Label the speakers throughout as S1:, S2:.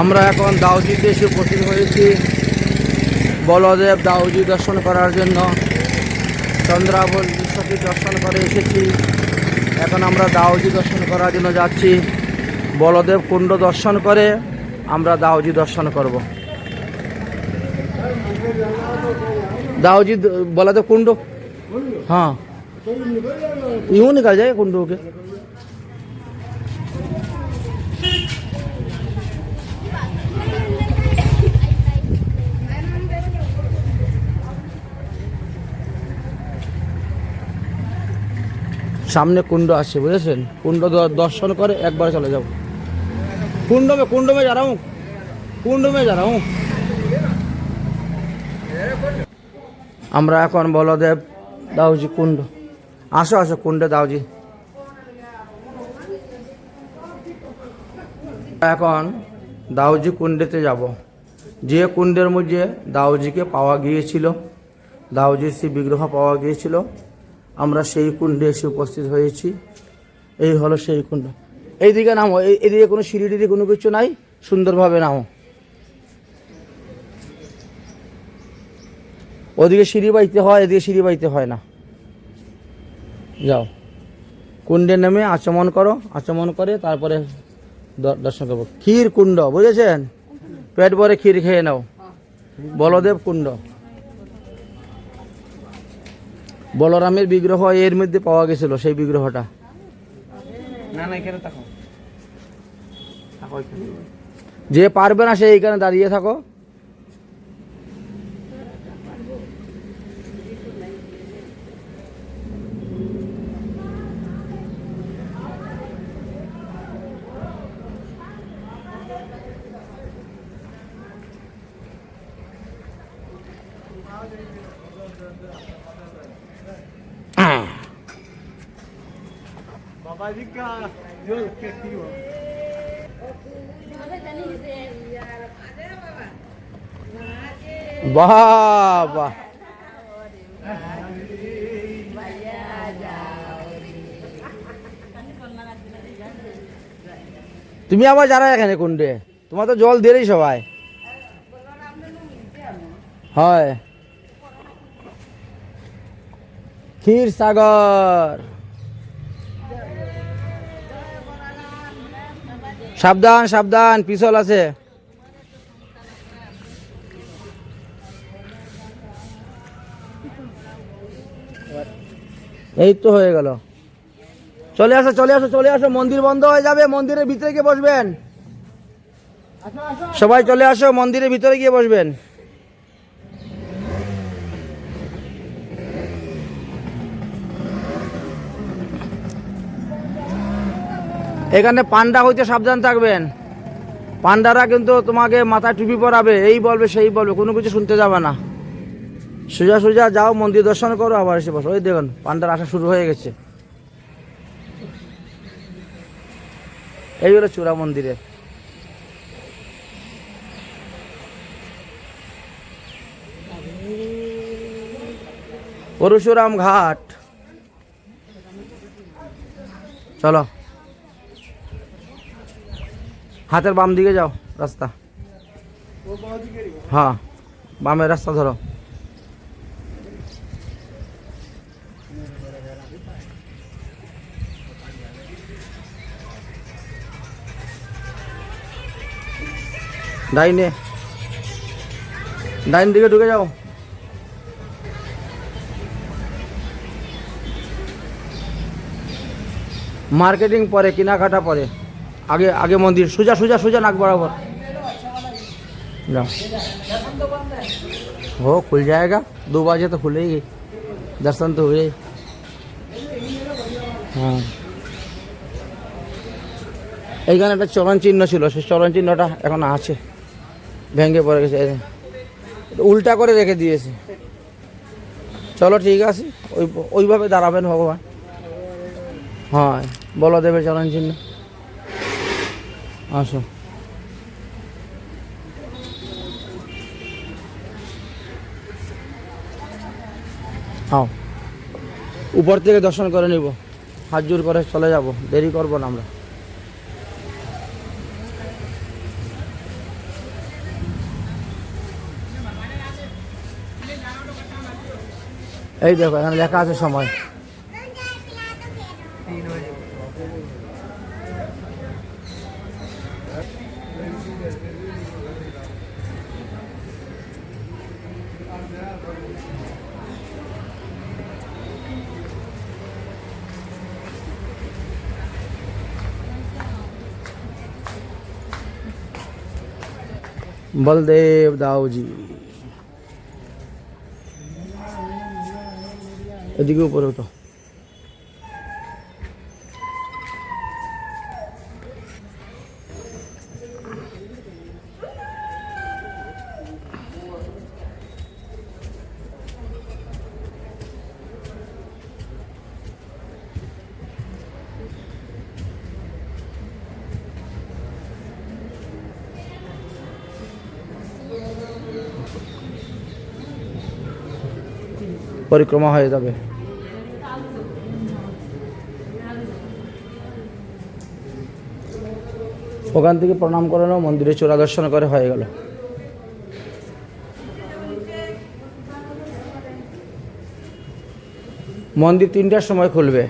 S1: আমরা এখন দাউজিতে এসে উপস্থিত হয়েছি বলদেব দাউজি দর্শন করার জন্য চন্দ্রাবল বিশ্বকে দর্শন করে এসেছি এখন আমরা দাউজি দর্শন করার জন্য যাচ্ছি বলদেব কুণ্ড দর্শন করে আমরা দাউজি দর্শন করব दाऊजी बोला तो कुंडो हाँ यूं निकल जाएगा कुंडो के সামনে কুণ্ড আসছে, বুঝেছেন? কুণ্ড দর্শন করে একবার চলে যাব। কুণ্ড মে কুণ্ড মে যারা কুণ্ড মে যারা আমরা এখন বলদেব দাউজি কুণ্ড। আসো আসো, কুণ্ডে দাউজি। এখন দাউজি কুণ্ডেতে যাব। যে কুণ্ডের মধ্যে দাউজিকে পাওয়া গিয়েছিল, দাউজির সে বিগ্রহ পাওয়া গিয়েছিল আমরা সেই কুণ্ডে এসে উপস্থিত হয়েছি। এই হলো সেই কুণ্ড। এইদিকে নামো এইদিকে কোনো সিঁড়ি টিড়ি কোনো কিছু নাই, সুন্দরভাবে নামো। ওদিকে সিঁড়ি বাইতে হয়, এদিকে সিঁড়ি বাইতে হয় না। যাও। কুণ্ডে নেমে আচমন করো, আচমন করে তারপরে দর্শন করব। ক্ষীর কুণ্ড, বুঝেছেন? পেট ভরে ক্ষীর খেয়ে নাও। বলদেব কুণ্ড। বলরামের বিগ্রহ এর মধ্যে পাওয়া গেছিল সেই বিগ্রহটা। যে পারবে না সে এইখানে দাঁড়িয়ে থাকো।
S2: बाबा जी का जो खेती हो
S1: বাহ বাহ তুমি আবার যারা এখানে কুণ্ডে তোমার তো জল দিলেই সবাই হয় ক্ষীর সাগর। সাবধান সাবধান, পিছল আছে। এই তো হয়ে গেল। চলে আসো চলে আসো চলে আসো, মন্দির বন্ধ হয়ে যাবে, মন্দিরের ভিতরে গিয়ে বসবেন। সবাই চলে আসো, মন্দিরের ভিতরে গিয়ে বসবেন। এখানে পান্ডা হইতে সাবধান থাকবেন। পান্ডারা কিন্তু তোমাকে মাথায় টুপি পরাবে, এই বলবে, সেই বলবে, কোনো কিছু শুনতে যাবে না। সোজা সোজা যাও, মন্দির দর্শন করো, আবার এসে বসো। ওই দেখুন, পান্ডার আসা শুরু হয়ে গেছে। এই হলো চূড়া মন্দিরে। পরশুরাম ঘাট। চলো। হাতের বাম দিকে যাও, রাস্তা। হ্যাঁ বামের রাস্তা ধরো। ডাইনে। ডাইন দিকে ঢুকে যাও। মার্কেটিং পরে, কেনাকাটা পরে। আগে আগে মন্দির সোজা সোজা সোজা নাক बराबर जाओ हो खुल जाएगा दो बजे तो खुलेगी दर्शन तो हुए হ্যাঁ এইখানে একটা চলন চিহ্ন ছিল সেই চলন চিহ্নটা এখন আছে ভেঙে পড়ে গেছে এই যে। উল্টা করে রেখে দিয়েছে চলো ঠিক আছে ওই ওইভাবে দাঁড়াবেন ভগবান হ্যাঁ বলদেবের চলন চিহ্ন আসো। আও। উপর থেকে দর্শন করে নিব। হাত জোর করে চলে যাব। দেরি করব না আমরা। এই দেখো, এখানে লেখা আছে সময়। बलदेव दाव जी। अधिक ऊपर होता পরিক্রমা হয়ে যাবে। ওখান থেকে প্রণাম করানো মন্দিরে চূড়া দর্শন করে হয়ে গেল। মন্দির তিনটার সময় খুলবে।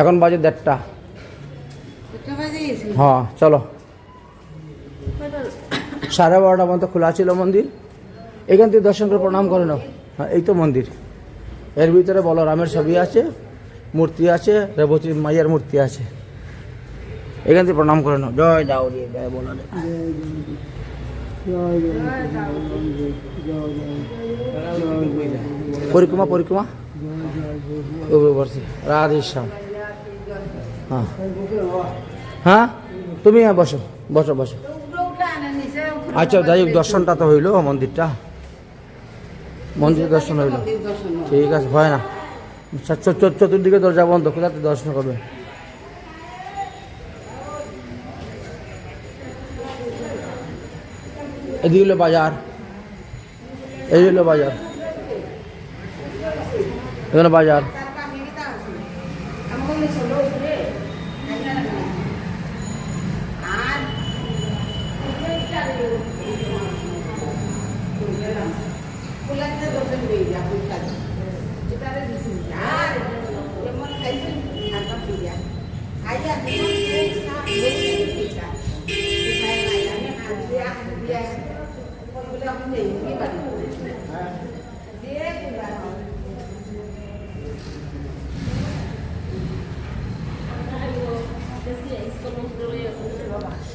S1: এখন বাজে দেড়টা। হ্যাঁ চলো। সাড়ে বারোটা পর্যন্ত খোলা ছিল মন্দির। এখান থেকে দর্শন করে প্রণাম করে নাও। হ্যাঁ এই তো মন্দির। এর ভিতরে বলরামের ছবি আছে, মূর্তি আছে, রেবতী মাইয়ার মূর্তি আছে। এখান থেকে প্রণাম করে নাও। জয় দাউরি জয় বলা পরিক্রমা পরিক্রমা। রাধে শ্যাম। হ্যাঁ। হ্যাঁ? তুমি হ্যাঁ বসো। বসো বসো। আচ্ছা যাই হোক, দর্শনটা তো হইল মন্দিরটা। মন্দির দর্শন হইল। ঠিক আছে, হয় না। চতুর্দিকে দরজা বন্ধ কোথাতে দর্শন করবে। এদিকে হলো বাজার। এই হলো বাজার। এখানে বাজার।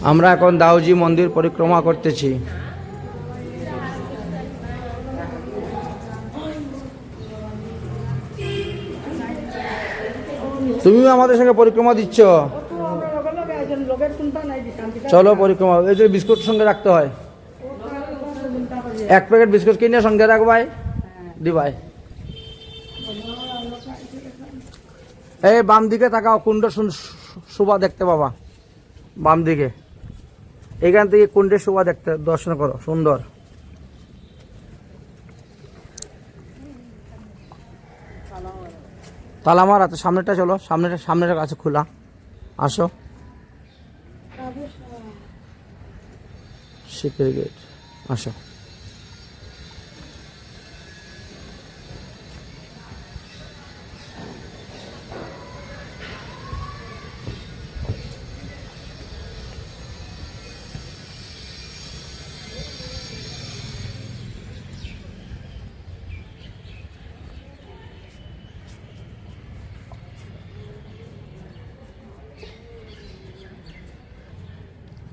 S1: আমরা এখন দাউজি মন্দির পরিক্রমা করতেছি। তুমিও আমাদের সঙ্গে পরিক্রমা দিচ্ছ? চলো পরিক্রমা এই যে বিস্কুট সঙ্গে রাখতে হয়। এক প্যাকেট বিস্কুট কিনে সঙ্গে রাখবাই দিবাই এই বাম দিকে তাকাও কুণ্ড সুন- শোভা দেখতে পাবা। বাম দিকে। এখান থেকে কুণ্ডের শোভা দেখতে, দর্শন করো, সুন্দর। তালা মারা তো সামনেটা চলো সামনেটা সামনেটা কাছে খোলা। আসো। শিখের গেট আসো।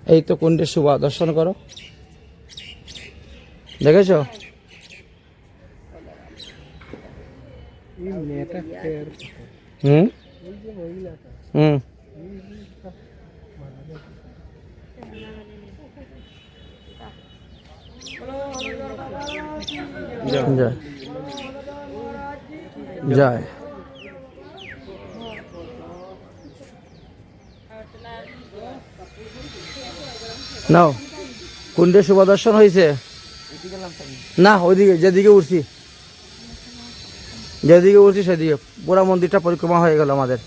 S1: এই তো কুণ্ডের শোভা দর্শন করো। দেখেছ? হুম? হুম। জয়। জয়। নাও কুণ্ডে শুভ দর্শন হয়েছে? না, ওইদিকে, যেদিকে উঠছি। যেদিকে উঠছি, সেদিকে। পুরা মন্দিরটা পরিক্রমা হয়ে গেল আমাদের।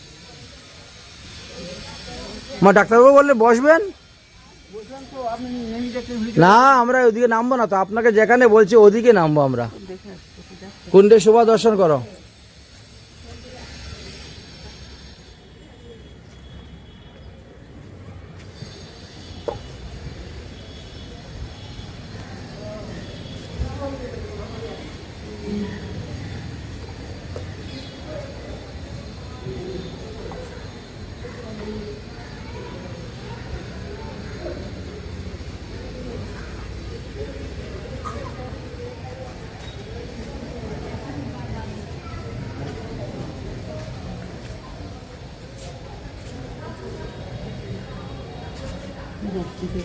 S1: মা, ডাক্তারবাবু বললে বসবেন? না, আমরা ওইদিকে নামবো না তো। আপনাকে যেখানে বলছি, ওদিকে নামবো আমরা। কুণ্ডে শোভা দর্শন করো?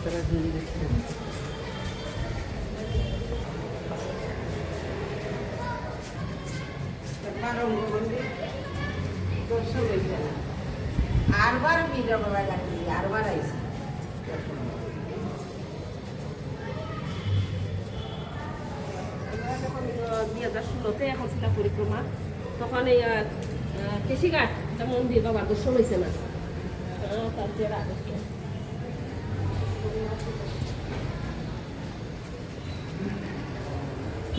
S3: করা লাগবে আরবার আইছে।
S4: দুই হাজার ষোলোতে এখন ছিল পরিক্রমা তখন এই কেশিঘাট মন্দির বাবার দর্শন হয়েছে না। তারপরে আগে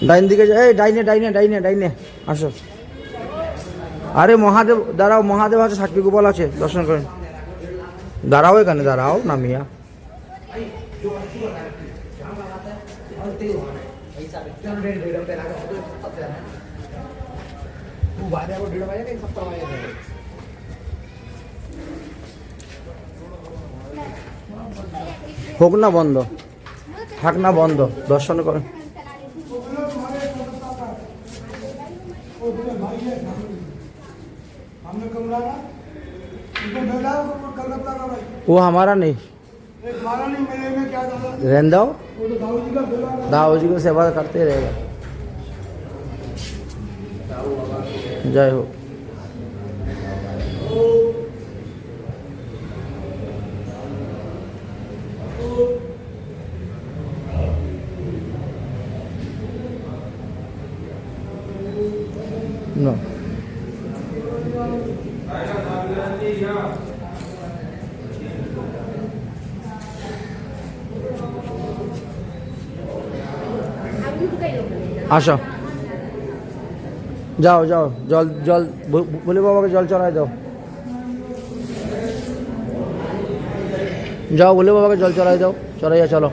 S1: ডাইন দিকে এই ডাইনে ডাইনে ডাইনে ডাইনে। আসো। আরে মহাদেব, দাঁড়াও, মহাদেব আছে সাক্ষী গোপাল আছে, দর্শন করেন। দাঁড়াও এখানে, দাঁড়াও, নামিয়া। হোক না বন্ধ থাক না বন্ধ দর্শন করেন
S2: हमने कमरा ना इनको भेजा है वो कलकत्ता का भाई
S1: वो हमारा नहीं
S2: एक हमारा नहीं मिले में क्या दादा
S1: रहने दो
S2: वो तो दाऊ जी का भेजा है
S1: दाऊ जी को सेवा करते रहेगा जय हो No. আসো। যাও যাও, জল জল ভোলে বাবাকে জল চড়াই দাও। যাও ভোলে বাবাকে জল চড়াই দাও, চড়াইয়া চলো।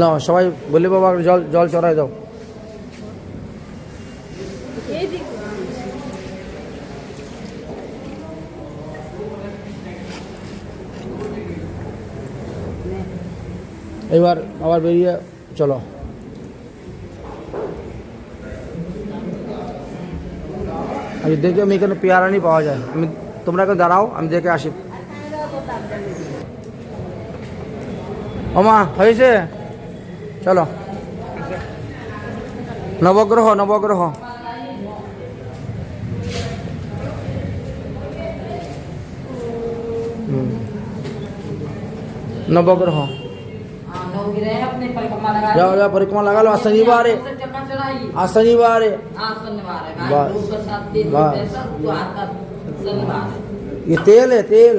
S1: না, সবাই ভোলে বাবা, জল জল চড়াই দাও। এবার আবার বেরিয়ে চলো। আমি দেখি আমি এখানে পেয়ারানি পাওয়া যায়। আমি, তোমরা এখানে দাঁড়াও, আমি দেখে আসি। ওমা, হয়েছে?
S3: चलो। नवग्रह नवग्रह। हम्म। नवग्रह।
S1: जाओ जाओ परिक्रमा लगा लो। शनिवार शनिवार ये तेल है तेल।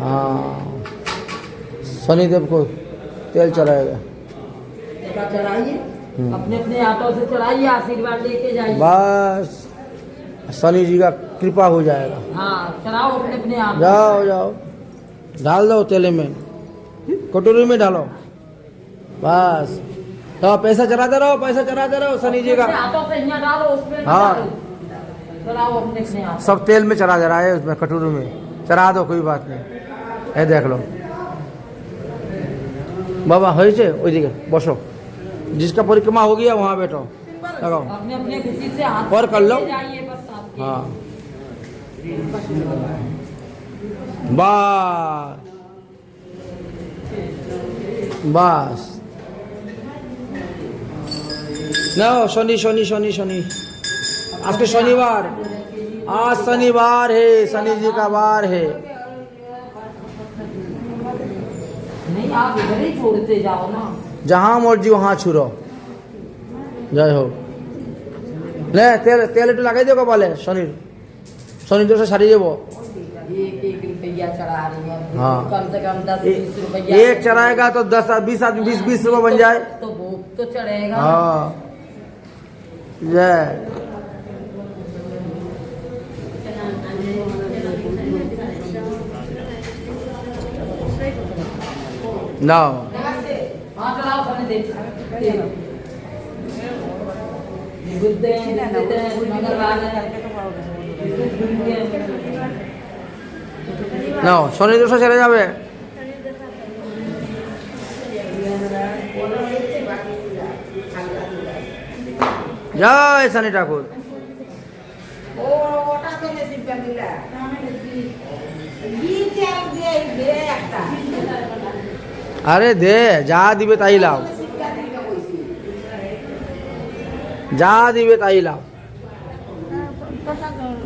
S3: हाँ, हाँ।
S1: शनिदेव को तेल चलाएगा
S3: का चढ़ाइए। हम्म। अपने अपने हाथों से चढ़ाइए आशीर्वाद लेके जाइए।
S1: बस। शनि जी का कृपा हो जाएगा।
S3: हाँ चढ़ाओ अपने अपने हाथ
S1: जाओ जाओ। डाल दो तेले में। कटोरी में डालो बस। तो पैसा चढ़ाते रहो पैसा चढ़ाते रहो शनि जी का। हाँ। सब तेल में चढ़ा दे रहा है उसमें कटोरी में। चढ़ा दो कोई बात नहीं। ये देख लो। बाबा हो बसो। जिसका परिक्रमा हो गया वहाँ बैठो। लगाओ। और कर लो। हाँ। बस। बस। नो शनि शनि शनि शनि। आज के शनिवार। आज शनिवार है शनि जी का वार है।
S3: नहीं आप इधर ही छोड़ते जाओ ना।
S1: जहाँ मर्जी वहाँ छुरो জয় হোক লে তেল তেল একটু লাগাই দেবো বলে শনির শনি দোষে সারিয়ে দেবো
S3: एक एक रुपया चढ़ा रही है
S1: हाँ।
S3: कम से कम दस
S1: ए-
S3: बीस रुपया
S1: एक चढ़ाएगा तो दस बीस आदमी बीस बीस रुपये बन जाए
S3: तो भूख तो चढ़ेगा
S1: हाँ जय नाउ নাও শনি দোষে ছেড়ে যাবে জয় শনি ঠাকুর আরে দে যা দিবে তাই লাভ যা দিবে তাই লাভ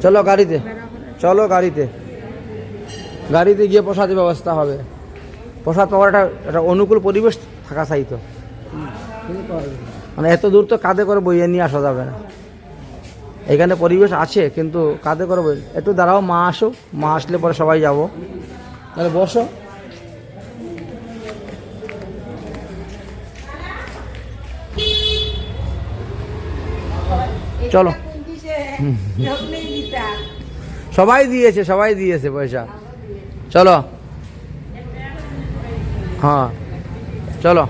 S1: চলো গাড়িতে চলো গাড়িতে। গাড়িতে গিয়ে প্রসাদের ব্যবস্থা হবে। প্রসাদ পাওয়ার একটা একটা অনুকূল পরিবেশ থাকা চাই তো। মানে এত দূর তো কাঁধে করে বইয়ে নিয়ে আসা যাবে না। এখানে পরিবেশ আছে, কিন্তু কাঁধে করে বই একটু দাঁড়াও, মা আসো মা আসলে পরে সবাই যাব। তাহলে বসো। চলো। সবাই দিয়েছে সবাই দিয়েছে পয়সা। চলো। হ্যাঁ। চলো।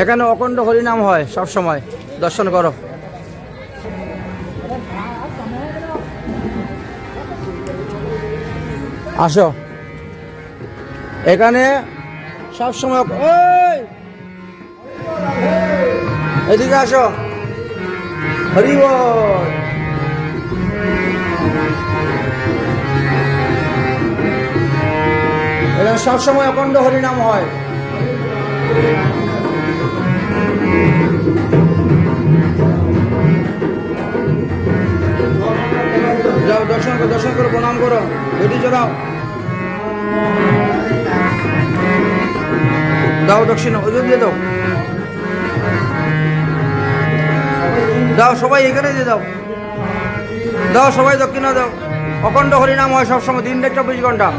S1: এখানে অখণ্ড হরিনাম হয় সব সময় দর্শন করো। আসো। এখানে সব সময় ওই! এদিকে আসো। হরি বল। এখানে সব সময় অখণ্ড হরিনাম হয়। দর্শন করো দর্শন করো, প্রণাম করো। বেটি চড়াও। দাও দক্ষিণা ওজন দিয়ে দাও। দাও সবাই এখানে দিয়ে দাও। দাও সবাই দক্ষিণা দাও। অখণ্ড হরিনাম হয় সবসময়, দিন রায় চব্বিশ ঘণ্টা।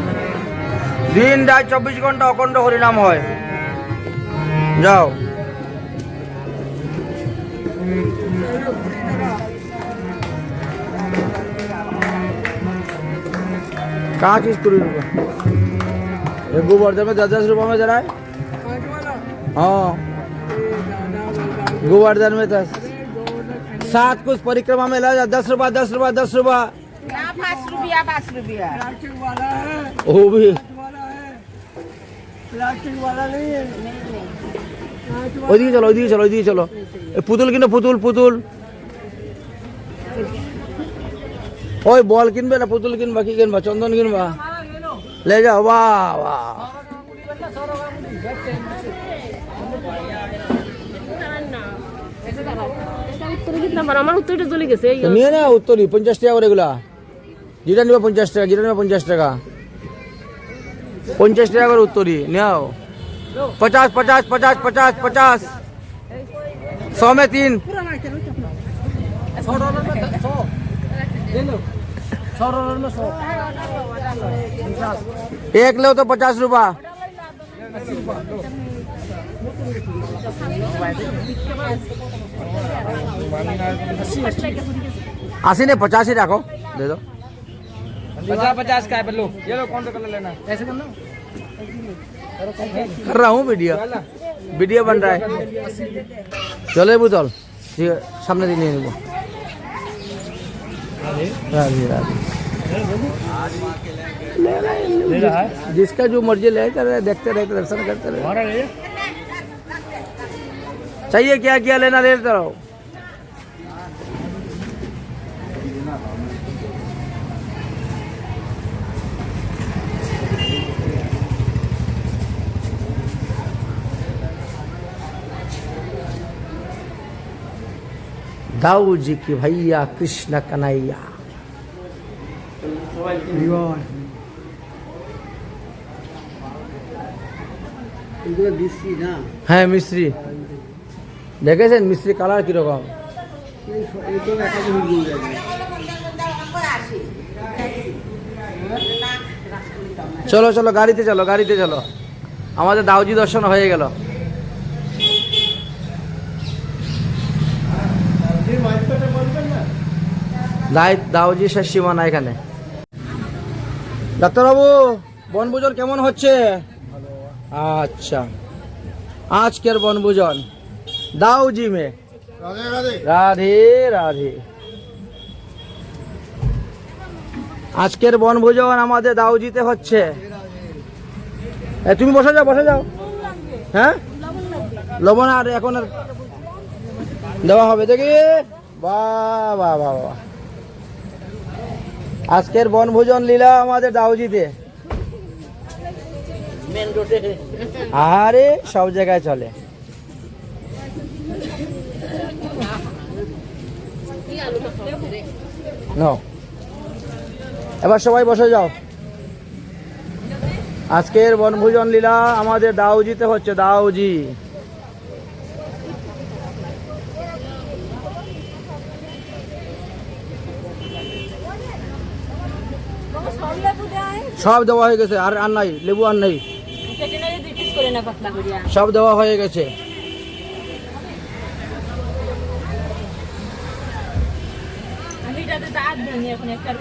S1: দিন রায় চব্বিশ ঘণ্টা অখণ্ড হরিনাম হয়। যাও। কাজ স্কুল एक गोवर्धन में दस दस रुपये में जरा हाँ? गोवर्धन में दस। सात कुछ परिक्रमा में ला जा दस रुपया दस रुपया दस रुपया।
S5: पाँच रुपया पाँच रुपया।
S1: वो भी।
S2: वाला नहीं है।
S1: ओदी चलो चलो चलो। पुतुल किने पुतुल पुतुल। ओए बॉल किन बेटा पुतुल किन बाकी किन बा चंदन किन बा। যাও বাহ বাহ
S4: এটা উত্তরে কিন্তু আবার আমার উত্তরটা চলে গেছে এই
S1: তো নিয়ে না উত্তরই পঞ্চাশ টাকা করে এগুলা যেটা নিবে পঞ্চাশ টাকা যেটা নিবে পঞ্চাশ টাকা পঞ্চাশ টাকা করে উত্তরই নেও पचास पचास पचास पचास पचास सौ में तीन एक लो तो पचास रुपया अस्सी ने पचास ही रखो दे दो।
S2: पचास पचास का है बल्लू। ये लो कौन सा कलर लेना है? ऐसे करना
S1: कर रहा हूँ वीडियो। वीडियो बन रहा है। चले बुतल सामने दिन राज़ी राज़ी ले रहा है
S2: ले रहा है?
S1: जिसका जो मर्ज़ी ले कर रहे देखते रहे दर्शन करते रहे। चाहिए क्या क्या लेना देते तो लेते रहो। दाऊ जी की भैया कृष्ण कन्हैया। হ্যাঁ মিস্ত্রি দেখেছেন মিস্ত্রি কালার কীরকম? চলো চলো, গাড়িতে চলো গাড়িতে চলো। আমাদের দাউজি দর্শন হয়ে গেল। দাউজি শেষ সীমানা এখানে। ডাক্তারবাবু, বনভোজন কেমন হচ্ছে? আচ্ছা। আজকের বনভোজন। দাউজি মে রাধে রাধে। আজকের বনভোজন আমাদের দাউজিতে হচ্ছে। তুমি বসে যাও বসে যাও। হ্যাঁ? লবণ আর এখন আর দেওয়া হবে দেখি। বাহ বাহ বাহ আজকের বনভোজন লীলা আমাদের দাউজিতে আরে, সব জায়গায় চলে. এবার সবাই বসে যাও। আজকের বনভোজন লীলা আমাদের দাউজিতে হচ্ছে, দাউজি। সব দেওয়া হয়ে গেছে, আর আর নাই, লেবু আর নেই। সব দেওয়া হয়ে গেছে।
S4: আমি এটাতে দাঁত ভাঙি এখন একটা